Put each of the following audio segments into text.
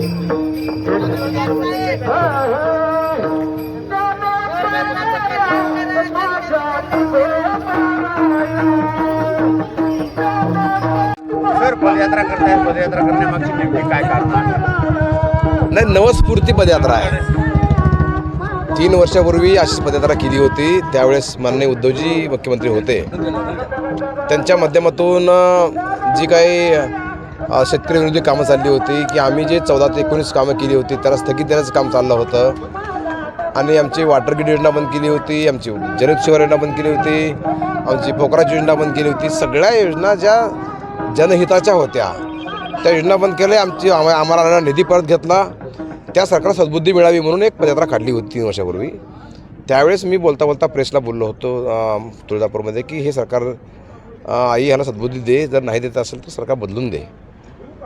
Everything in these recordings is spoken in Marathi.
सर पदयात्रा करताय पदयात्रा करण्यामागची नेमकी काय कारण नाही नवस्फूर्ती पदयात्रा आहे. तीन वर्षापूर्वी अशीच पदयात्रा केली होती. त्यावेळेस माननीय उद्धवजी मुख्यमंत्री होते. त्यांच्या माध्यमातून जी काही शेतकरी विरोधी कामं चालली होती की आम्ही जे चौदा ते एकोणीस कामं केली होती त्याला स्थगित देण्याचं काम चाललं होतं. आणि आमची वॉटर ग्रीड योजना बंद केली होती आमची जलशिवार योजना बंद केली होती आमची पोखराची योजना बंद केली होती. सगळ्या योजना ज्या जनहिताच्या होत्या त्या योजना बंद केल्या आमची आम्हा- आम्हाला निधी परत घेतला. त्या सरकारला सद्बुद्धी मिळावी म्हणून एक पदयात्रा काढली होती तीन वर्षापूर्वी. त्यावेळेस मी बोलता बोलता प्रेसला बोललो होतो तुळजापूरमध्ये की हे सरकार आई ह्याला सद्बुद्धी दे जर नाही देत असेल तर सरकार बदलून दे.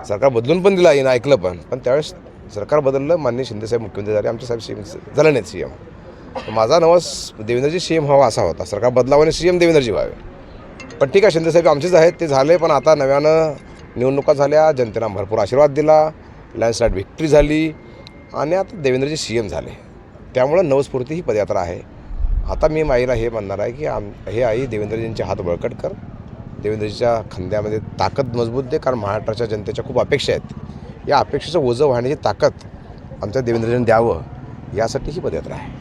सरकार बदलून पण दिलं आईनं ऐकलं पण. पण त्यावेळेस सरकार बदललं माननीय शिंदेसाहेब मुख्यमंत्री झाले आमचे साहेब सी एम झाले नाहीत सी एम. माझा नवस देवेंद्रजी सी एम व्हावा असा होता. सरकार बदलावाने सी एम देवेंद्रजी व्हावे. पण ठीक आहे शिंदेसाहेब आमचेच आहेत ते झाले पण आता नव्यानं निवडणुका झाल्या जनतेनं भरपूर आशीर्वाद दिला लँडस्लाईड व्हिक्ट्री झाली आणि आता देवेंद्रजी सी एम झाले. त्यामुळं नवस्फूर्ती ही पदयात्रा आहे. आता मी माईला हे म्हणणार आहे की आम हे आई देवेंद्रजींचे हात बळकट कर देवेंद्रजीच्या खांद्यामध्ये ताकद मजबूत दे कारण महाराष्ट्राच्या जनतेच्या खूप अपेक्षा आहेत. या अपेक्षेचं ओझं वाहण्याची ताकद आमच्या देवेंद्रजींनी द्यावं यासाठी ही पदयात्रा आहे.